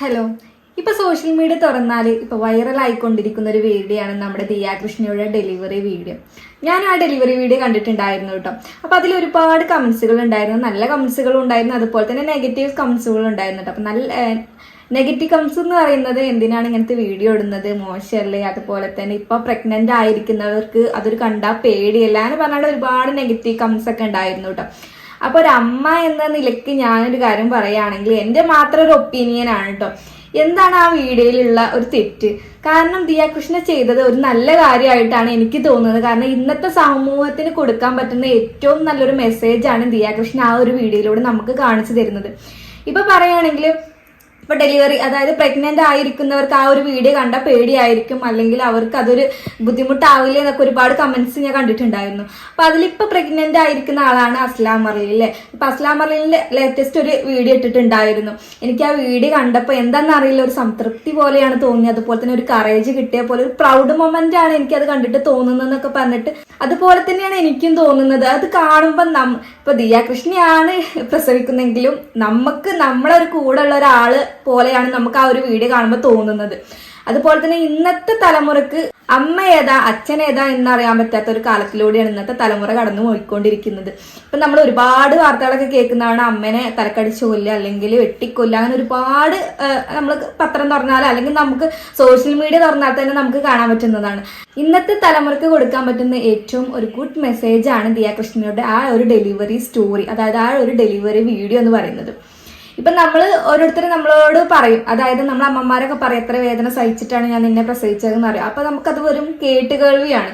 Hello ഇപ്പൊ social media തുറന്നാൽ viral ആയിക്കൊണ്ടിരിക്കുന്ന ഒരു വീഡിയോ ആണ് നമ്മുടെ ദിയാകൃഷ്ണയുടെ ഡെലിവറി വീഡിയോ ഞാൻ ആ ഡെലിവറി വീഡിയോ കണ്ടിട്ടുണ്ടായിരുന്നു കേട്ടോ. അപ്പൊ അതിൽ ഒരുപാട് കമന്റ്സുകൾ ഉണ്ടായിരുന്നു. നല്ല കമന്റ്സുകൾ ഉണ്ടായിരുന്നു. അതുപോലെ തന്നെ നെഗറ്റീവ് കമന്റ്സുകൾ ഉണ്ടായിരുന്നു കേട്ടോ. അപ്പൊ നല്ല നെഗറ്റീവ് കമന്റ്സ് എന്ന് പറയുന്നത് എന്തിനാണ് ഇങ്ങനത്തെ വീഡിയോ ഇടുന്നത്? മോശമല്ലേ? അതുപോലെ തന്നെ ഇപ്പൊ പ്രഗ്നന്റ് ആയിരിക്കുന്നവർക്ക് അതൊരു കണ്ടാൽ പേടിയല്ല? എന്ന് പറഞ്ഞാൽ ഒരുപാട് നെഗറ്റീവ് കമന്റ്സ് ഒക്കെ ഉണ്ടായിരുന്നു കേട്ടോ. അപ്പൊ ഒരു അമ്മ എന്ന നിലയ്ക്ക് ഞാനൊരു കാര്യം പറയുകയാണെങ്കിൽ എന്റെ മാത്രം ഒരു ഒപ്പീനിയൻ ആണ് കേട്ടോ എന്താണ് ആ വീഡിയോയിലുള്ള ഒരു തെറ്റ്? കാരണം ദിയാകൃഷ്ണ ചെയ്തത് ഒരു നല്ല കാര്യമായിട്ടാണ് എനിക്ക് തോന്നുന്നത്. കാരണം ഇന്നത്തെ സമൂഹത്തിന് കൊടുക്കാൻ പറ്റുന്ന ഏറ്റവും നല്ലൊരു മെസ്സേജാണ് ദിയാകൃഷ്ണ ആ ഒരു വീഡിയോയിലൂടെ നമുക്ക് കാണിച്ചു തരുന്നത്. ഇപ്പൊ പറയുകയാണെങ്കിൽ ഇപ്പൊ ഡെലിവറി അതായത് പ്രഗ്നന്റ് ആയിരിക്കുന്നവർക്ക് ആ ഒരു വീഡിയോ കണ്ട പേടിയായിരിക്കും. അല്ലെങ്കിൽ അവർക്ക് അതൊരു ബുദ്ധിമുട്ടാവില്ല എന്നൊക്കെ ഒരുപാട് കമന്റ്സ് ഞാൻ കണ്ടിട്ടുണ്ടായിരുന്നു. അപ്പൊ അതിലിപ്പോ പ്രഗ്നന്റ് ആയിരിക്കുന്ന ആളാണ് അസ്ലാം മർലി അല്ലേ ഇപ്പൊ അസ്ലാം മർലിന്റെ ലേറ്റസ്റ്റ് ഒരു വീഡിയോ ഇട്ടിട്ടുണ്ടായിരുന്നു. എനിക്ക് ആ വീഡിയോ കണ്ടപ്പോൾ എന്താണെന്ന് അറിയില്ല. ഒരു സംതൃപ്തി പോലെയാണ് തോന്നിയത്. അതുപോലെ തന്നെ ഒരു കറേജ് കിട്ടിയ പോലെ ഒരു പ്രൗഡ് മൊമെന്റ് ആണ് എനിക്ക് അത് കണ്ടിട്ട് തോന്നുന്നതെന്നൊക്കെ പറഞ്ഞിട്ട് അതുപോലെ തന്നെയാണ് എനിക്കും തോന്നുന്നത്. അത് കാണുമ്പോൾ നം ഇപ്പൊ ദിയാകൃഷ്ണയാണ് പ്രസവിക്കുന്നെങ്കിലും നമുക്ക് നമ്മളെ ഒരു കൂടെ ഉള്ള ഒരാൾ പോലെയാണ് നമുക്ക് ആ ഒരു വീഡിയോ കാണുമ്പോൾ തോന്നുന്നത്. അതുപോലെ തന്നെ ഇന്നത്തെ തലമുറയ്ക്ക് അമ്മ ഏതാ അച്ഛൻ ഏതാ എന്നറിയാൻ പറ്റാത്ത ഒരു കാലത്തിലൂടെയാണ് ഇന്നത്തെ തലമുറ കടന്നു പോയിക്കൊണ്ടിരിക്കുന്നത്. ഇപ്പൊ നമ്മൾ ഒരുപാട് വാർത്തകളൊക്കെ കേൾക്കുന്നതാണ് അമ്മനെ തലക്കടിച്ച് കൊല്ലുക അല്ലെങ്കിൽ വെട്ടിക്കൊല്ലുക. അങ്ങനെ ഒരുപാട് നമ്മൾ പത്രം തുറന്നാൽ അല്ലെങ്കിൽ നമുക്ക് സോഷ്യൽ മീഡിയ തുറന്നാൽ തന്നെ നമുക്ക് കാണാൻ പറ്റുന്നതാണ്. ഇന്നത്തെ തലമുറയ്ക്ക് കൊടുക്കാൻ പറ്റുന്ന ഏറ്റവും ഒരു ഗുഡ് മെസ്സേജാണ് ആണ് ദിയാകൃഷ്ണയുടെ ആ ഒരു ഡെലിവറി സ്റ്റോറി അതായത് ആ ഒരു ഡെലിവറി വീഡിയോ എന്ന് പറയുന്നത്. ഇപ്പൊ നമ്മൾ ഓരോരുത്തരും നമ്മളോട് പറയും. അതായത് നമ്മൾ അമ്മമാരൊക്കെ പറയും എത്ര വേദന സഹിച്ചിട്ടാണ് ഞാൻ നിന്നെ പ്രസവിച്ചതെന്ന് പറയും. അപ്പൊ നമുക്കത് വെറും കേട്ടുകേൾവിയാണ്.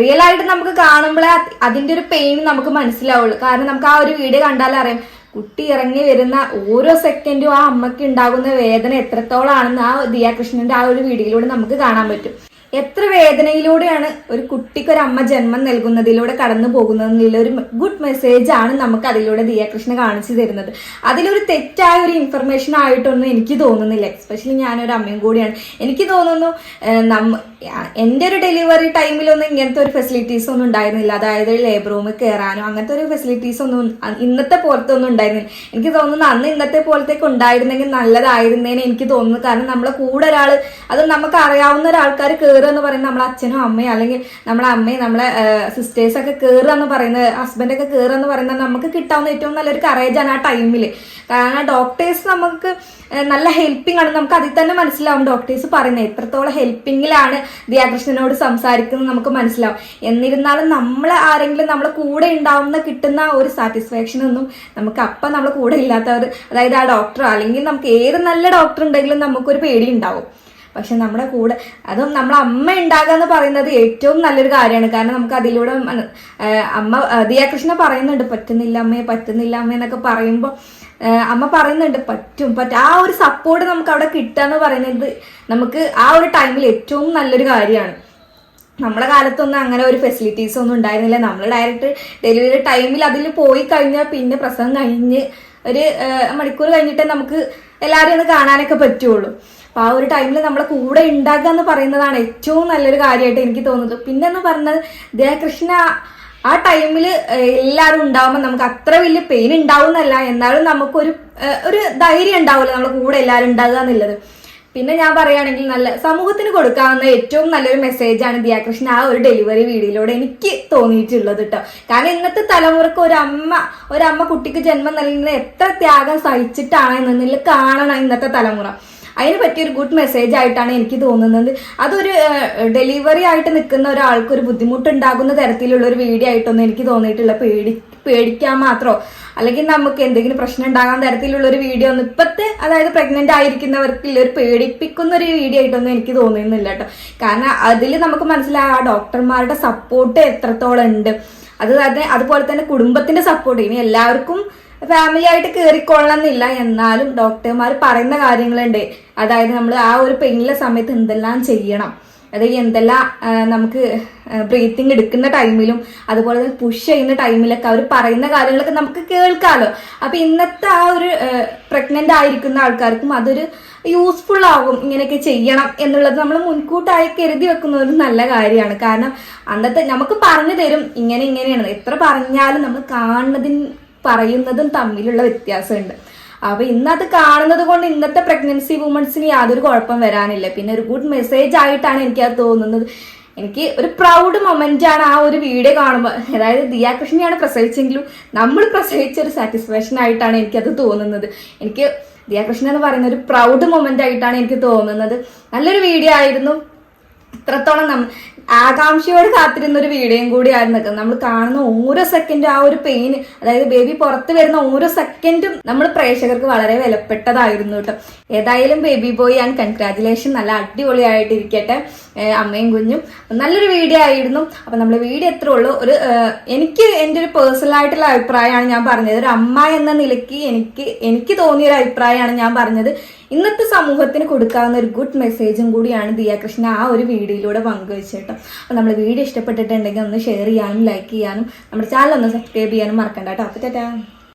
റിയൽ ആയിട്ട് നമുക്ക് കാണുമ്പോഴേ അത് അതിന്റെ ഒരു പെയിൻ നമുക്ക് മനസ്സിലാവുള്ളൂ. കാരണം നമുക്ക് ആ ഒരു വീഡിയോ കണ്ടാലേ അറിയാം കുട്ടി ഇറങ്ങി വരുന്ന ഓരോ സെക്കൻഡും ആ അമ്മയ്ക്ക് ഉണ്ടാകുന്ന വേദന എത്രത്തോളാണെന്ന് ആ ദിയാകൃഷ്ണന്റെ ആ ഒരു വീഡിയോയിലൂടെ നമുക്ക് കാണാൻ പറ്റും. എത്ര വേദനയിലൂടെയാണ് ഒരു കുട്ടിക്ക് ഒരു അമ്മ ജന്മം നൽകുന്നതിലൂടെ കടന്നു പോകുന്നതിനുള്ള ഒരു ഗുഡ് മെസ്സേജ് ആണ് നമുക്ക് അതിലൂടെ ദിയാകൃഷ്ണ കാണിച്ചു തരുന്നത്. അതിലൊരു തെറ്റായ ഒരു ഇൻഫർമേഷൻ ആയിട്ടൊന്നും എനിക്ക് തോന്നുന്നില്ല. എസ്പെഷ്യലി ഞാനൊരു അമ്മയും കൂടിയാണ്. എനിക്ക് തോന്നുന്നു നമ്മ എന്റെ ഒരു ഡെലിവറി ടൈമിലൊന്നും ഇങ്ങനത്തെ ഒരു ഫെസിലിറ്റീസ് ഒന്നും ഉണ്ടായിരുന്നില്ല. അതായത് ലേബർ റൂമിൽ കയറാനോ അങ്ങനത്തെ ഒരു ഫെസിലിറ്റീസ് ഒന്നും ഇന്നത്തെ പോലത്തെ ഒന്നും ഉണ്ടായിരുന്നില്ല. എനിക്ക് തോന്നുന്നു അന്ന് ഇന്നത്തെ പോലത്തേക്ക് ഉണ്ടായിരുന്നെങ്കിൽ നല്ലതായിരുന്നേനെ എനിക്ക് തോന്നുന്നു. കാരണം നമ്മളെ കൂടെ ഒരാൾ അത് നമുക്ക് അറിയാവുന്ന ഒരാൾക്കാർ കയറുക എന്ന് പറയുന്നത് നമ്മളെ അച്ഛനും അമ്മയും അല്ലെങ്കിൽ നമ്മളെ അമ്മയും നമ്മളെ സിസ്റ്റേഴ്സൊക്കെ കയറുക എന്ന് പറയുന്നത് ഹസ്ബൻഡൊക്കെ കയറുക എന്ന് പറയുന്നത് നമുക്ക് കിട്ടാവുന്ന ഏറ്റവും നല്ലൊരു കറേജാണ് ആ ടൈമിൽ കാരണം ഡോക്ടേഴ്സ് നമുക്ക് നല്ല ഹെൽപ്പിംഗ് ആണ്. നമുക്ക് അതിൽ തന്നെ മനസ്സിലാവും ഡോക്ടേഴ്സ് പറയുന്നത്. എത്രത്തോളം ഹെൽപ്പിങ്ങിലാണ് ദിയാകൃഷ്ണനോട് സംസാരിക്കുന്നത് നമുക്ക് മനസ്സിലാവും. എന്നിരുന്നാലും നമ്മൾ ആരെങ്കിലും നമ്മളെ കൂടെ ഉണ്ടാവുന്ന കിട്ടുന്ന ഒരു സാറ്റിസ്ഫാക്ഷൻ ഒന്നും നമുക്ക് അപ്പം നമ്മളെ കൂടെ ഇല്ലാത്തവർ അതായത് ആ ഡോക്ടർ അല്ലെങ്കിൽ നമുക്ക് ഏത് നല്ല ഡോക്ടർ ഉണ്ടെങ്കിലും നമുക്കൊരു പേടി ഉണ്ടാവും. പക്ഷെ നമ്മുടെ കൂടെ അതും നമ്മളെ അമ്മ ഉണ്ടാകുക എന്ന് പറയുന്നത് ഏറ്റവും നല്ലൊരു കാര്യമാണ്. കാരണം നമുക്ക് അതിലൂടെ അമ്മ ദിയാകൃഷ്ണ പറയുന്നുണ്ട് പറ്റുന്നില്ല അമ്മയെ പറ്റുന്നില്ല അമ്മ എന്നൊക്കെ പറയുമ്പോൾ അമ്മ പറയുന്നുണ്ട് പറ്റും പറ്റും ആ ഒരു സപ്പോർട്ട് നമുക്ക് അവിടെ കിട്ടുക എന്ന് പറയുന്നത് നമുക്ക് ആ ഒരു ടൈമിൽ ഏറ്റവും നല്ലൊരു കാര്യമാണ്. നമ്മളെ കാലത്തൊന്നും അങ്ങനെ ഒരു ഫെസിലിറ്റീസ് ഒന്നും ഉണ്ടായിരുന്നില്ല. നമ്മൾ ഡയറക്റ്റ് ഡെലിവറി ടൈമിൽ അതിൽ പോയി കഴിഞ്ഞാൽ പിന്നെ പ്രസവം കഴിഞ്ഞ് ഒരു മണിക്കൂർ കഴിഞ്ഞിട്ടേ നമുക്ക് എല്ലാവരും ഒന്ന് കാണാനൊക്കെ പറ്റുള്ളൂ. അപ്പൊ ആ ഒരു ടൈമിൽ നമ്മളെ കൂടെ ഉണ്ടാക്കുക എന്ന് പറയുന്നതാണ് ഏറ്റവും നല്ലൊരു കാര്യമായിട്ട് എനിക്ക് തോന്നുന്നത്. പിന്നെ എന്ന് പറഞ്ഞത് ദയകൃഷ്ണ ആ ടൈമിൽ എല്ലാവരും ഉണ്ടാവുമ്പോൾ നമുക്ക് അത്ര വലിയ പെയിൻ ഉണ്ടാവുന്നല്ല. എന്നാലും നമുക്കൊരു ഒരു ധൈര്യം ഉണ്ടാവില്ല നമ്മുടെ കൂടെ എല്ലാവരും ഉണ്ടാകുക എന്നുള്ളത്. പിന്നെ ഞാൻ പറയുകയാണെങ്കിൽ നല്ല സമൂഹത്തിന് കൊടുക്കാവുന്ന ഏറ്റവും നല്ലൊരു മെസ്സേജാണ് ദിയാകൃഷ്ണൻ ആ ഒരു ഡെലിവറി വീഡിയോയിലൂടെ എനിക്ക് തോന്നിയിട്ടുള്ളത് കേട്ടോ കാരണം ഇന്നത്തെ തലമുറയ്ക്ക് ഒരു അമ്മ ഒരു അമ്മ കുട്ടിക്ക് ജന്മം നൽകുന്നത് എത്ര ത്യാഗം സഹിച്ചിട്ടാണ് എന്നതിൽ കാണണം ഇന്നത്തെ തലമുറ. അതിന് പറ്റിയൊരു ഗുഡ് മെസ്സേജ് ആയിട്ടാണ് എനിക്ക് തോന്നുന്നത്. അതൊരു ഡെലിവറി ആയിട്ട് നിൽക്കുന്ന ഒരാൾക്ക് ഒരു ബുദ്ധിമുട്ടുണ്ടാകുന്ന തരത്തിലുള്ള ഒരു വീഡിയോ ആയിട്ടൊന്നും എനിക്ക് തോന്നിയിട്ടുള്ള പേടി പേടിക്കാൻ മാത്രമോ അല്ലെങ്കിൽ നമുക്ക് എന്തെങ്കിലും പ്രശ്നം ഉണ്ടാകാൻ തരത്തിലുള്ള ഒരു വീഡിയോ ഒന്നും ഇപ്പത്തെ അതായത് പ്രഗ്നന്റ് ആയിരിക്കുന്നവർക്ക് ഒരു പേടിപ്പിക്കുന്ന ഒരു വീഡിയോ ആയിട്ടൊന്നും എനിക്ക് തോന്നുന്നില്ല കേട്ടോ. കാരണം അതിൽ നമുക്ക് മനസ്സിലായ ആ ഡോക്ടർമാരുടെ സപ്പോർട്ട് എത്രത്തോളം ഉണ്ട്. അത് അതുപോലെ തന്നെ കുടുംബത്തിന്റെ സപ്പോർട്ട് ഇനി എല്ലാവർക്കും ഫാമിലി ആയിട്ട് കയറിക്കൊള്ളണമെന്നില്ല എന്നാലും ഡോക്ടർമാർ പറയുന്ന കാര്യങ്ങളുണ്ട്. അതായത് നമ്മൾ ആ ഒരു പെയിനിലെ സമയത്ത് എന്തെല്ലാം ചെയ്യണം. അതായത് എന്തെല്ലാം നമുക്ക് ബ്രീത്തിങ് എടുക്കുന്ന ടൈമിലും അതുപോലെ തന്നെ പുഷ് ചെയ്യുന്ന ടൈമിലൊക്കെ അവർ പറയുന്ന കാര്യങ്ങളൊക്കെ നമുക്ക് കേൾക്കാമല്ലോ അപ്പൊ ഇന്നത്തെ ആ ഒരു പ്രഗ്നന്റ് ആയിരിക്കുന്ന ആൾക്കാർക്കും അതൊരു യൂസ്ഫുൾ ആകും. ഇങ്ങനെയൊക്കെ ചെയ്യണം എന്നുള്ളത് നമ്മൾ മുൻകൂട്ടായി കരുതി വെക്കുന്ന ഒരു നല്ല കാര്യമാണ്. കാരണം അന്നത്തെ നമുക്ക് പറഞ്ഞു തരും. ഇങ്ങനെ ഇങ്ങനെയാണ്. എത്ര പറഞ്ഞാലും നമ്മൾ കാണുന്നതിന് പറയുന്നതും തമ്മിലുള്ള വ്യത്യാസമുണ്ട്. അപ്പൊ ഇന്നത് കാണുന്നത് കൊണ്ട് ഇന്നത്തെ പ്രഗ്നൻസി വുമൺസിന് യാതൊരു കുഴപ്പം വരാനില്ല. പിന്നെ ഒരു ഗുഡ് മെസ്സേജ് ആയിട്ടാണ് എനിക്ക് അത് തോന്നുന്നത്. എനിക്ക് ഒരു പ്രൗഡ് മൊമെന്റ് ആണ് ആ ഒരു വീഡിയോ കാണുമ്പോൾ അതായത് ദിയാ കൃഷ്ണയാണ് പ്രസവിച്ചെങ്കിലും നമ്മൾ പ്രസവിച്ച ഒരു സാറ്റിസ്ഫാക്ഷൻ ആയിട്ടാണ് എനിക്ക് അത് തോന്നുന്നത്. എനിക്ക് ദിയാ കൃഷ്ണ എന്ന് പറയുന്ന ഒരു പ്രൗഡ് മൊമെന്റ് ആയിട്ടാണ് എനിക്ക് തോന്നുന്നത്. നല്ലൊരു വീഡിയോ ആയിരുന്നു. ഇത്രത്തോളം നം ആകാംക്ഷയോട് കാത്തിരുന്ന ഒരു വീഡിയോയും കൂടിയായിരുന്നു നമ്മൾ കാണുന്ന ഓരോ സെക്കൻഡും ആ ഒരു പെയിൻ അതായത് ബേബി പുറത്ത് വരുന്ന ഓരോ സെക്കൻഡും നമ്മൾ പ്രേക്ഷകർക്ക് വളരെ വിലപ്പെട്ടതായിരുന്നു കേട്ടോ. ഏതായാലും ബേബി ബോയ് ആൻഡ് കൺഗ്രാറ്റുലേഷൻ നല്ല അടിപൊളിയായിട്ടിരിക്കട്ടെ അമ്മയും കുഞ്ഞും. നല്ലൊരു വീഡിയോ ആയിരുന്നു. അപ്പൊ നമ്മൾ വീഡിയോ എത്ര ഉള്ളൂ ഒരു എനിക്ക് എന്റെ ഒരു പേഴ്സണൽ ആയിട്ടുള്ള അഭിപ്രായമാണ് ഞാൻ പറഞ്ഞത്. ഒരു അമ്മ എന്ന നിലയ്ക്ക് എനിക്ക് എനിക്ക് തോന്നിയ ഒരു അഭിപ്രായമാണ് ഞാൻ പറഞ്ഞത്. ഇന്നത്തെ സമൂഹത്തിന് കൊടുക്കാവുന്ന ഒരു ഗുഡ് മെസ്സേജും കൂടിയാണ് ദിയാകൃഷ്ണ ആ ഒരു വീഡിയോയിലൂടെ പങ്കുവെച്ചേട്ടോ അപ്പോൾ നമ്മൾ വീഡിയോ ഇഷ്ടപ്പെട്ടിട്ടുണ്ടെങ്കിൽ ഒന്ന് ഷെയർ ചെയ്യാനും ലൈക്ക് ചെയ്യാനും നമ്മുടെ ചാനൽ ഒന്ന് സബ്സ്ക്രൈബ് ചെയ്യാനും മറക്കണ്ട കേട്ടോ. അപ്പോൾ ചേട്ടാ